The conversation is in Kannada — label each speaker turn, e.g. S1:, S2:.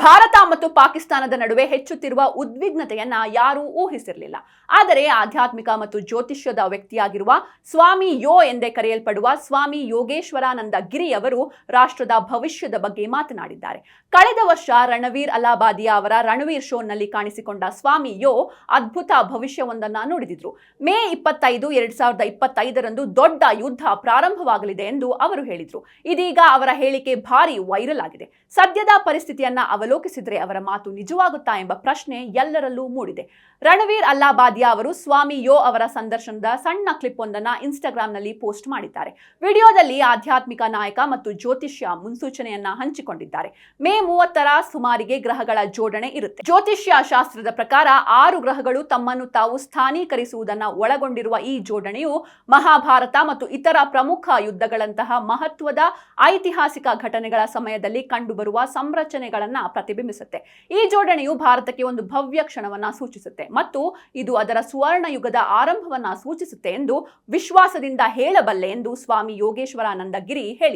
S1: ಭಾರತ ಮತ್ತು ಪಾಕಿಸ್ತಾನದ ನಡುವೆ ಹೆಚ್ಚುತ್ತಿರುವ ಉದ್ವಿಗ್ನತೆಯನ್ನ ಯಾರೂ ಊಹಿಸಿರಲಿಲ್ಲ. ಆದರೆ ಆಧ್ಯಾತ್ಮಿಕ ಮತ್ತು ಜ್ಯೋತಿಷ್ಯದ ವ್ಯಕ್ತಿಯಾಗಿರುವ ಸ್ವಾಮಿ ಯೋ ಎಂದೇ ಕರೆಯಲ್ಪಡುವ ಸ್ವಾಮಿ ಯೋಗೇಶ್ವರಾನಂದ ಗಿರಿ ಅವರು ರಾಷ್ಟ್ರದ ಭವಿಷ್ಯದ ಬಗ್ಗೆ ಮಾತನಾಡಿದ್ದಾರೆ. ಕಳೆದ ವರ್ಷ ರಣವೀರ್ ಅಲಾಬಾದಿಯಾ ಅವರ ರಣವೀರ್ ಶೋನಲ್ಲಿ ಕಾಣಿಸಿಕೊಂಡ ಸ್ವಾಮಿ ಯೋ ಅದ್ಭುತ ಭವಿಷ್ಯವೊಂದನ್ನ ನುಡಿದಿದ್ರು. ಮೇ ಇಪ್ಪತ್ತೈದು, ಎರಡ್ ಸಾವಿರದ ಇಪ್ಪತ್ತೈದರಂದು ದೊಡ್ಡ ಯುದ್ಧ ಪ್ರಾರಂಭವಾಗಲಿದೆ ಎಂದು ಅವರು ಹೇಳಿದ್ರು. ಇದೀಗ ಅವರ ಹೇಳಿಕೆ ಭಾರಿ ವೈರಲ್ ಆಗಿದೆ. ಸದ್ಯದ ಪರಿಸ್ಥಿತಿಯನ್ನ ಅವಲೋಕಿಸಿದ್ರೆ ಅವರ ಮಾತು ನಿಜವಾಗುತ್ತಾ ಎಂಬ ಪ್ರಶ್ನೆ ಎಲ್ಲರಲ್ಲೂ ಮೂಡಿದೆ. ರಣವೀರ್ ಅಲ್ಲಾಬಾದಿಯಾ ಅವರು ಸ್ವಾಮಿ ಯೋ ಅವರ ಸಂದರ್ಶನದ ಸಣ್ಣ ಕ್ಲಿಪ್ ಒಂದನ್ನ ಇನ್ಸ್ಟಾಗ್ರಾಂನಲ್ಲಿ ಪೋಸ್ಟ್ ಮಾಡಿದ್ದಾರೆ. ವಿಡಿಯೋದಲ್ಲಿ ಆಧ್ಯಾತ್ಮಿಕ ನಾಯಕ ಮತ್ತು ಜ್ಯೋತಿಷ್ಯ ಮುನ್ಸೂಚನೆಯನ್ನ ಹಂಚಿಕೊಂಡಿದ್ದಾರೆ. ಮೇ ಮೂವತ್ತರ ಸುಮಾರಿಗೆ ಗ್ರಹಗಳ ಜೋಡಣೆ ಇರುತ್ತೆ. ಜ್ಯೋತಿಷ್ಯ ಶಾಸ್ತ್ರದ ಪ್ರಕಾರ ಆರು ಗ್ರಹಗಳು ತಮ್ಮನ್ನು ತಾವು ಸ್ಥಾನೀಕರಿಸುವುದನ್ನ ಒಳಗೊಂಡಿರುವ ಈ ಜೋಡಣೆಯು ಮಹಾಭಾರತ ಮತ್ತು ಇತರ ಪ್ರಮುಖ ಯುದ್ಧಗಳಂತಹ ಮಹತ್ವದ ಐತಿಹಾಸಿಕ ಘಟನೆಗಳ ಸಮಯದಲ್ಲಿ ಕಂಡುಬರುವ ಸಂರಚನೆಗಳನ್ನ ಪ್ರತಿಬಿಂಬಿಸುತ್ತೆ. ಈ ಜೋಡಣೆಯು ಭಾರತಕ್ಕೆ ಒಂದು ಭವ್ಯ ಕ್ಷಣವನ್ನ ಸೂಚಿಸುತ್ತೆ ಮತ್ತು ಇದು ಅದರ ಸುವರ್ಣ ಯುಗದ ಆರಂಭವನ್ನ ಸೂಚಿಸುತ್ತೆ ಎಂದು ವಿಶ್ವಾಸದಿಂದ ಹೇಳಬಲ್ಲೆ ಎಂದು ಸ್ವಾಮಿ ಯೋಗೇಶ್ವರಾನಂದ ಗಿರಿ ಹೇಳಿದರು